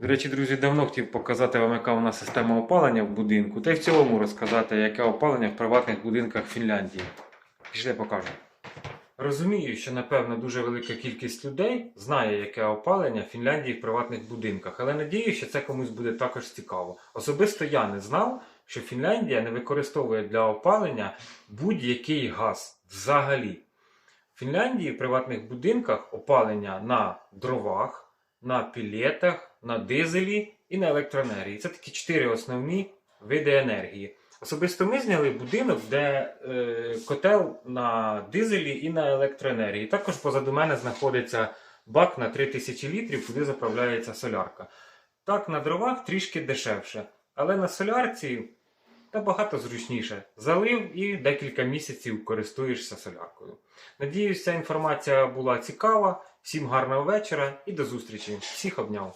До речі, друзі, давно хотів показати вам, яка у нас система опалення в будинку, та й в цілому розказати, яке опалення в приватних будинках Фінляндії. Пішли покажу. Розумію, що напевно дуже велика кількість людей знає, яке опалення в Фінляндії в приватних будинках, але надію, що це комусь буде також цікаво. Особисто я не знав, що Фінляндія не використовує для опалення будь-який газ взагалі. В Фінляндії в приватних будинках опалення на дровах, на пілетах, на дизелі і на електроенергії. Це такі чотири основні види енергії. Особисто ми зняли будинок, де е, котел на дизелі і на електроенергії. Також позаду мене знаходиться бак на 3000 літрів, куди заправляється солярка. Так, на дровах трішки дешевше, але на солярці набагато зручніше. Залив і декілька місяців користуєшся соляркою. Надіюсь, ця інформація була цікава. Всім гарного вечора і до зустрічі. Всіх обняв.